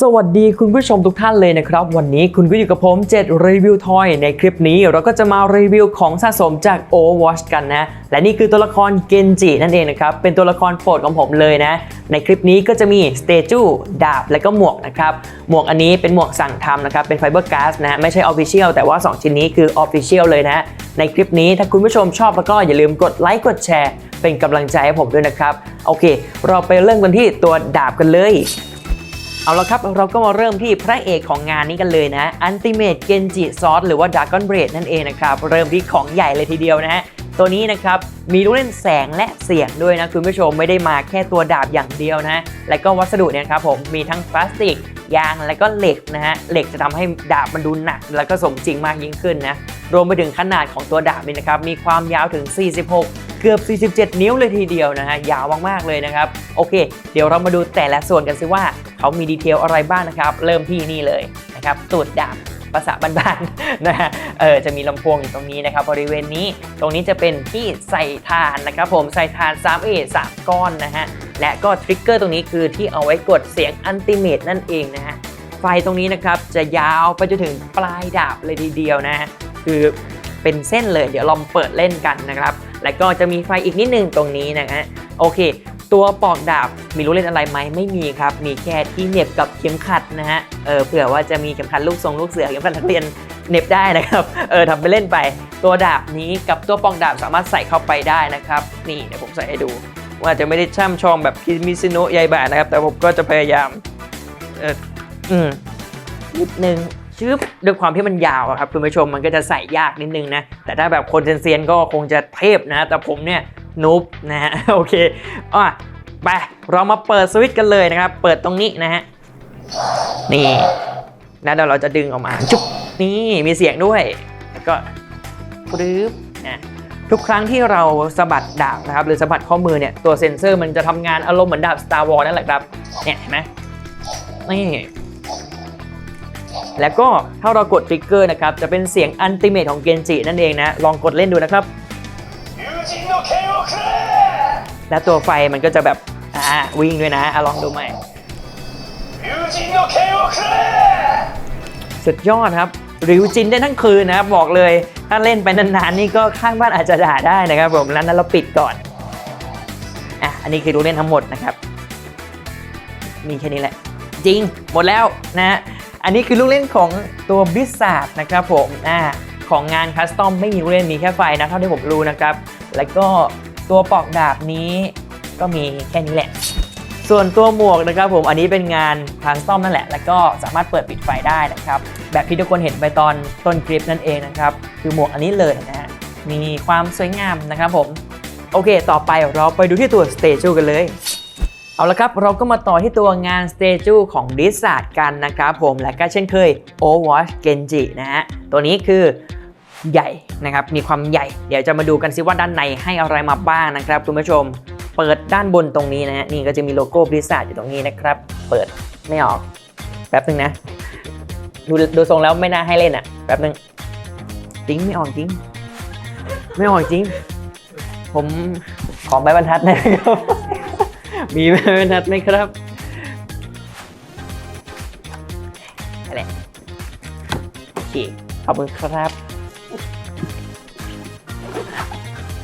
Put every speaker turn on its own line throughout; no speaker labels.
สวัสดีคุณผู้ชมทุกท่านเลยนะครับ วันนี้คุณก็อยู่กับผม7รีวิวทอยในคลิปนี้เราก็จะมารีวิวของสะสมจาก Overwatch กันนะ และนี่คือตัวละครเกนจินั่นเองนะครับ เป็นตัวละครโปรดของผมเลยนะ ในคลิปนี้ก็จะมีสเตจูดาบ และก็หมวกนะครับ หมวกอันนี้เป็นหมวกสั่งทำนะครับ เป็นไฟเบอร์ก๊าซนะ ไม่ใช่ Official แต่ว่า 2 ชิ้นนี้คือ Official เลยนะ ในคลิปนี้ถ้าคุณผู้ชมชอบแล้วก็อย่าลืมกดไลค์กดแชร์ เป็นกำลังใจให้ผมด้วยนะครับ โอเค เราไปเริ่มกันที่ตัวดาบกันเลย เอาละครับ เราก็มาเริ่มที่พระเอกของงานนี้กันเลยนะ Ultimate Genji Sword หรือว่า Dragon Blade นั่นเองนะครับ เริ่มที่ของใหญ่เลยทีเดียวนะฮะ ตัวนี้นะครับมีลูกเล่นแสงและเสียงด้วยนะคุณผู้ชมไม่ได้มาแค่ตัวดาบอย่างเดียวนะและก็วัสดุเนี่ยครับผมมีทั้งพลาสติกยางและก็เหล็กนะฮะเหล็กจะทำให้ดาบมันดูหนัก แล้วก็สมจริงมากยิ่งขึ้นนะรวมไปถึงขนาดของตัวดาบนี่นะครับมีความยาวถึง 46เกือบ 47 นิ้วเลยทีเดียวนะฮะ ยาวมากๆเลยนะครับ โอเค เดี๋ยวเรามาดูแต่ละส่วนกันสิว่า เขามีดีเทลอะไรบ้างนะครับ เริ่มที่นี่เลยนะครับตูดดาบ ภาษาบ้านๆนะฮะเออจะมีลำโพงอยู่ตรงนี้นะครับบริเวณนี้ตรงนี้จะเป็นที่ใส่ทานนะครับผมใส่ทาน 3A 3ก้อนนะฮะและก็ทริกเกอร์ตรงนี้คือที่เอาไว้กดเสียงอันติเมตนั่นเองนะฮะไฟตรงนี้นะครับจะยาวไปจนถึงปลายดาบเลยทีเดียวนะฮะคือเป็นเส้นเลยเดี๋ยวลองเปิดเล่นกันนะครับ แล้วก็จะมีไฟอีกนิดนึงตรงนี้นะฮะโอเค ตัวปอกดาบมีลูกเล่นอะไรไหมไม่มีครับ มีแค่ที่เหน็บกับเข็มขัดนะฮะเออเผื่อว่าจะมีเข็มขัดลูกทรงลูกเสือเข็มขัดนักเรียนเน็บได้นะครับเออทำไปเล่นไป ตัวดาบนี้กับตัวปอกดาบสามารถใส่เข้าไปได้นะครับ นี่เดี๋ยวผมใส่ให้ดูว่าจะไม่ได้ช่ำชองแบบคิมิซิโนะยายบะนะครับ แต่ผมก็จะพยายามเอออืมนิดนึงชึบด้วยความที่มันยาวครับคุณผู้ชมมันก็จะใส่ยากนิดนึงนะแต่ถ้าแบบคนเซียนๆก็คงจะเทพนะ แต่ผมเนี่ย นุบนะฮะโอเคอะไปเรามาเปิดสวิตช์กันเลยนะครับ เปิดตรงนี้นะฮะนี่แล้วเดี๋ยวเราจะดึงออกมาจุ๊บนี่มีเสียงด้วยแล้วก็ปรึ๊บนะทุกครั้งที่เราสะบัดดาบนะครับ หรือสะบัดข้อมือเนี่ยตัวเซ็นเซอร์มันจะทำงานอารมณ์เหมือนดาบ Star Wars นั่นแหละครับเนี่ยเห็นไหมนี่แล้วก็ถ้าเรากดทริกเกอร์นะครับ จะเป็นเสียงอันติเมทของเกนจินั่นเองนะ ลองกดเล่นดูนะครับ แล้วตัวไฟมันก็จะแบบ อ่า วิ่งด้วยนะอลองดูใหม่สุดยอดครับริวจินได้ทั้งคืนนะครับ บอกเลย ถ้าเล่นไปนานๆ นี่ก็ข้างบ้านอาจจะด่าได้นะครับผมแล้วนั้นเราปิดก่อน อะ อันนี้คือรู้เล่นทั้งหมดนะครับ มีแค่นี้แหละ จริง หมดแล้วนะ อันนี้คือลูกเล่นของตัวบิสซาร์ดนะครับผม อ่า ของงานคัสตอมไม่มีลูกเล่นมีแค่ไฟนะ เท่าที่ผมรู้นะครับ แล้วก็ตัวปอกดาบนี้ก็มีแค่นี้แหละ ส่วนตัวหมวกนะครับผมอันนี้เป็นงานคัสตอมนั่นแหละ แล้วก็สามารถเปิดปิดไฟได้นะครับ แบบที่ทุกคนเห็นไปตอนต้นคลิปนั่นเองนะครับ คือหมวกอันนี้เลยนะฮะมีความสวยงามนะครับผม โอเค ต่อไปเราไปดูที่ตัวสเตจูกันเลย เอาละครับ เราก็มาต่อที่ตัวงานสเตจูของดิส a r d กันนะครับผม และก็เช่นเคย Overwatch Genji นะฮะ ตัวนี้คือ ใหญ่นะครับ มีความใหญ่ เดี๋ยวจะมาดูกันซิว่าด้านในให้อะไรมาบ้างนะครับคุณผู้ชม เปิดด้านบนตรงนี้นะฮะ นี่ก็จะมีโลโก้บริษัทอยู่ตรงนี้นะครับ เปิดไม่ออก แป๊บนึงนะ ดูดูทรงแล้วไม่น่าให้เล่นอะ แป๊บนึงจริงไม่ออกจริง ไม่ออกจริง ผมขอใบบรรทัดนะครับ มีใบบรรทัดไหมครับอะไรโอเคขอบคุณครับ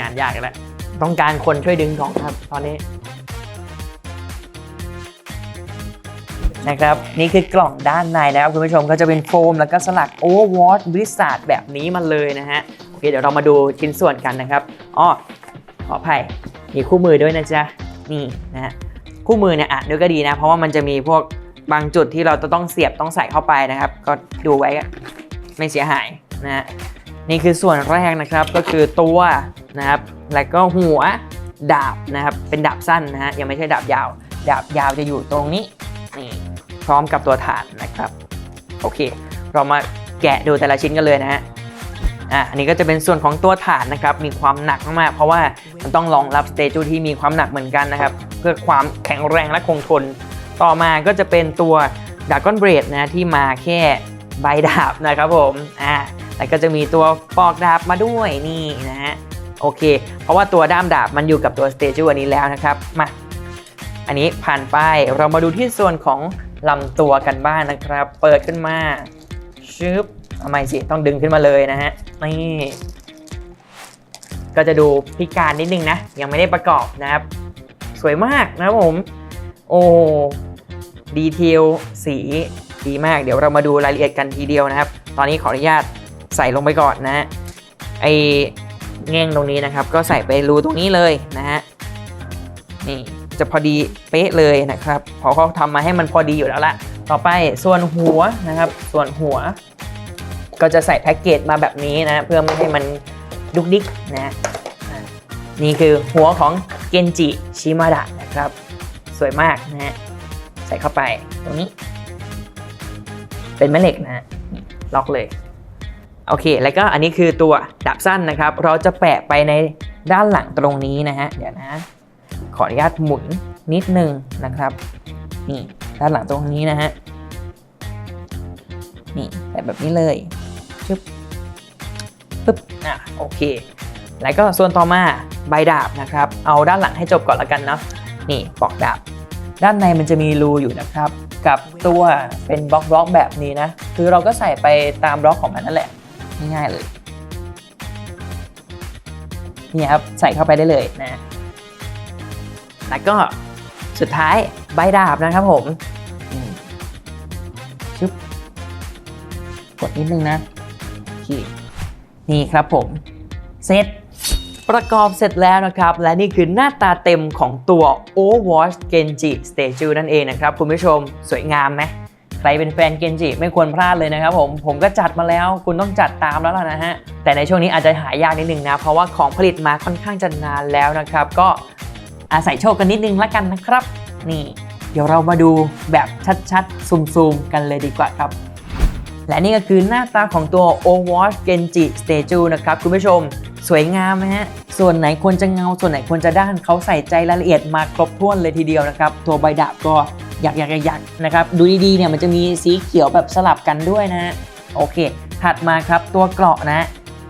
งานยากแล้ว ต้องการคนช่วยดึงของครับตอนนี้ นะครับ นี่คือกล่องด้านในนะครับคุณผู้ชมก็จะเป็นโฟม แล้วก็สลัก Overwatch Blizzard แบบนี้มาเลยนะฮะโอเคเดี๋ยวเรามาดูชิ้นส่วนกันนะครับอ้อขออภัยมีคู่มือด้วยนะจ๊ะนี่นะฮะคู่มือเนี่ยอะด้วยก็ดีนะ เพราะว่ามันจะมีพวกบางจุดที่เราจะต้องเสียบต้องใส่เข้าไปนะครับ ก็ดูไว้ไม่เสียหายนะฮะนี่คือส่วนแรกนะครับก็คือตัว นะครับ แล้วก็หัวดาบนะครับ เป็นดาบสั้นนะฮะ ยังไม่ใช่ดาบยาว ดาบยาวจะอยู่ตรงนี้ นี่ พร้อมกับตัวฐานนะครับ โอเค เรามาแกะดูแต่ละชิ้นกันเลยนะฮะ อะ อันนี้ก็จะเป็นส่วนของตัวฐานนะครับ มีความหนักมากๆ เพราะว่ามันต้องรองรับสเตจูที่มีความหนักเหมือนกันนะครับ เพื่อความแข็งแรงและคงทน ต่อมาก็จะเป็นตัวดากอนเบรดนะที่มาแค่ใบดาบนะครับผม อ่าแล้วก็จะมีตัวปอกดาบมาด้วยนี่นะฮะ โอเค เพราะว่าตัวด้ามดาบมันอยู่กับตัวสเตจูอันนี้แล้วนะครับ มา อันนี้ผ่านไปเรามาดูที่ส่วนของลำตัวกันบ้างนะครับ เปิดขึ้นมาชึบทำไมสิ ต้องดึงขึ้นมาเลยนะฮะ นี่ ก็จะดูพิการนิดนึงนะ ยังไม่ได้ประกอบนะครับ สวยมากนะครับผม โอ้ดีเทลสีดีมาก เดี๋ยวเรามาดูรายละเอียดกันทีเดียวนะครับ ตอนนี้ขออนุญาตใส่ลงไปก่อนนะฮะไอ แง่งตรงนี้นะครับ ก็ใส่ไปรูตรงนี้เลยนะฮะนี่จะพอดีเป๊ะเลยนะครับเพอเขาทำมาให้มันพอดีอยู่แล้วละต่อไปส่วนหัวนะครับ ส่วนหัว ก็จะใส่แพ็กเกจมาแบบนี้นะเพื่อไม่ให้มันดุกดิกนะนี่คือหัวของเกนจิชิมาดะนะครับ สวยมากนะฮะใส่เข้าไปตรงนี้ เป็นแม่เหล็กนะฮะล็อกเลย โอเค แล้วก็อันนี้คือตัวดาบสั้นนะครับ เราจะแปะไปในด้านหลังตรงนี้นะฮะ เดี๋ยวนะ ขออนุญาตหมุนนิดนึงนะครับ นี่ด้านหลังตรงนี้นะฮะ นี่แบบแบบนี้เลยชึบปึ๊บ อะ โอเค แล้วก็ส่วนต่อมาใบดาบนะครับ เอาด้านหลังให้จบก่อนละกันเนาะ นี่ปอกดาบ ด้านในมันจะมีรูอยู่นะครับ กับตัวเป็นบล็อกบล็อกๆแบบนี้นะ คือเราก็ใส่ไปตามบล็อกของมันนั่นแหละ ง่ายๆเลยนี่ครับใส่เข้าไปได้เลยนะ แล้วก็สุดท้ายใบดาบนะครับผมชึบกดนิดนึงนะโอเคนี่ครับผมเสร็จประกอบเสร็จแล้วนะครับ และนี่คือหน้าตาเต็มของตัว Overwatch Genji Statue นั่นเองนะครับ คุณผู้ชมสวยงามไหม ใครเป็นแฟนเกนจิไม่ควรพลาดเลยนะครับผมผมก็จัดมาแล้ว คุณต้องจัดตามแล้วล่ะนะฮะแต่ในช่วงนี้อาจจะหายากนิดนึงนะ เพราะว่าของผลิตมาค่อนข้างจะนานแล้วนะครับ ก็อาศัยโชคกันนิดนึงละกันนะครับ นี่ เดี๋ยวเรามาดูแบบชัดๆซูมๆกันเลยดีกว่าครับและนี่ก็คือหน้าตาของตัว Overwatch Genji Statue นะครับคุณผู้ชม สวยงามไหมฮะ ส่วนไหนควรจะเงา ส่วนไหนควรจะด้านเขาใส่ใจรายละเอียดมาครบถ้วนเลยทีเดียวนะครับ ตัวใบดาบก็ อยากอยากอยากนะครับดูดีๆเนี่ยมันจะมีสีเขียวแบบสลับกันด้วยนะ โอเค ถัดมาครับตัวเกราะนะ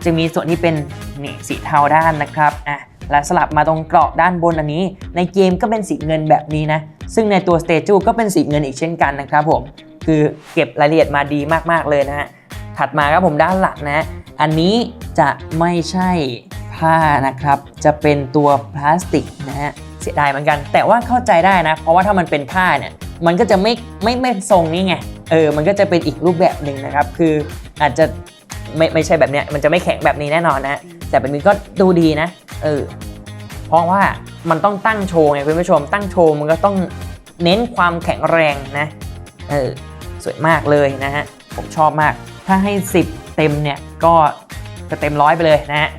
จะมีส่วนที่เป็นนี่สีเทาด้านนะครับอะและสลับมาตรงเกราะด้านบนอันนี้ ในเกมก็เป็นสีเงินแบบนี้นะ ซึ่งในตัวสเตจูก็เป็นสีเงินอีกเช่นกันนะครับผมคือเก็บรายละเอียดมาดีมากๆเลยนะฮะถัดมาครับผมด้านหลังนะ อันนี้จะไม่ใช่ผ้านะครับ จะเป็นตัวพลาสติกนะฮะ สียดายเหมือนกัน แต่ว่าเข้าใจได้นะ เพราะว่าถ้ามันเป็นผ้าเนี่ยมันก็จะไม่ไม่ไม่ทรงนี้ไงเออมันก็จะเป็นอีกรูปแบบหนึ่งนะครับ คืออาจจะไม่ไม่ใช่แบบเนี้ยมันจะไม่แข็งแบบนี้แน่นอนนะแต่แบบนี้ก็ดูดีนะเออเพราะว่ามันต้องตั้งโชว์ไงคุณผู้ชม ตั้งโชว์มันก็ต้องเน้นความแข็งแรงนะเออสวยมากเลยนะฮะผมชอบมาก ถ้าให้ 10 เต็มเนี่ยก็จะเต็มร้อยไปเลยนะฮะ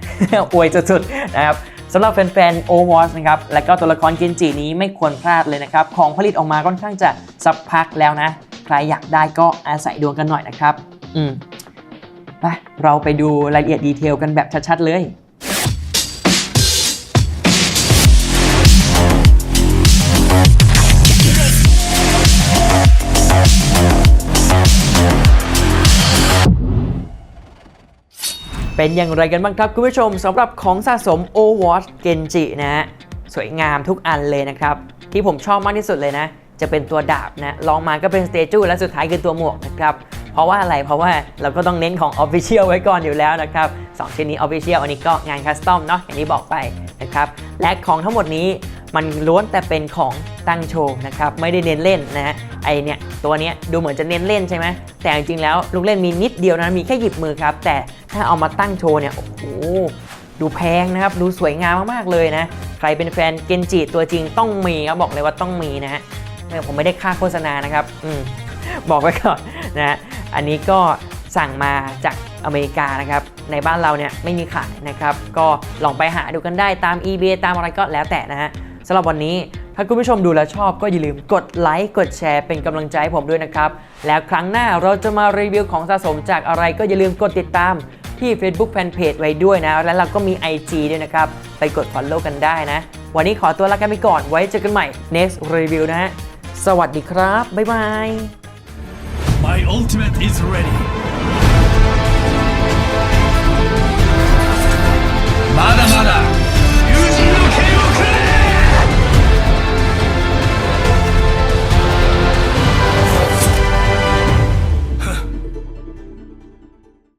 อวยสุดๆนะครับ สำหรับแฟนๆ Overwatch นะครับ และก็ตัวละครเกนจินี้ไม่ควรพลาดเลยนะครับ ของผลิตออกมาค่อนข้างจะสักพักแล้วนะ ใครอยากได้ก็อาศัยดวงกันหน่อยนะครับ อืม ไป เราไปดูรายละเอียดดีเทลกันแบบชัดๆเลย เป็นอย่างไรกันบ้างครับคุณผู้ชมสำหรับของสะสม Overwatch Genji นะฮะสวยงามทุกอันเลยนะครับ ที่ผมชอบมากที่สุดเลยนะ จะเป็นตัวดาบนะลองมาก็เป็นสเตจูและสุดท้ายคือตัวหมวกนะครับ เพราะว่าอะไรเพราะว่าเราก็ต้องเน้นของ Official ไว้ก่อนอยู่แล้วนะครับสองชิ้นนี้ Official อันนี้ก็งานคัสตอมเนาะอย่างที่บอกไปนะครับและของทั้งหมดนี้มันล้วนแต่เป็นของ ตั้งโชว์นะครับไม่ได้เน้นเล่นนะฮะไอเนี่ยตัวเนี้ยดูเหมือนจะเน้นเล่นใช่ไหมแต่จริงๆแล้วลูกเล่นมีนิดเดียวนะมีแค่หยิบมือครับ แต่ถ้าเอามาตั้งโชว์เนี่ยโอ้โหดูแพงนะครับดูสวยงามมากๆเลยนะ ใครเป็นแฟนเกนจิตัวจริงต้องมีครับบอกเลยว่าต้องมีนะฮะเนี่ยผมไม่ได้ค่าโฆษณานะครับอืมบอกไว้ก่อนนะฮะอันนี้ก็สั่งมาจากอเมริกานะครับ ในบ้านเราเนี่ยไม่มีขายนะครับ ก็ลองไปหาดูกันได้ตาม eBay ตามอะไรก็แล้วแต่นะฮะสำหรับวันนี้ ถ้าคุณผู้ชมดูแลชอบก็อย่าลืมกดไลค์กดแชร์เป็นกำลังใจให้ผมด้วยนะครับ แล้วครั้งหน้าเราจะมารีวิวของสะสมจากอะไรก็อย่าลืมกดติดตามที่ Facebook Fanpage ไว้ด้วยนะ แล้วเราก็มี IG ด้วยนะครับ ไปกด Follow กันได้นะ วันนี้ขอตัวลากันไปก่อนไว้เจอกันใหม่ next review นะฮะสวัสดีครับ บ๊ายบาย
My ultimate is ready まだまだ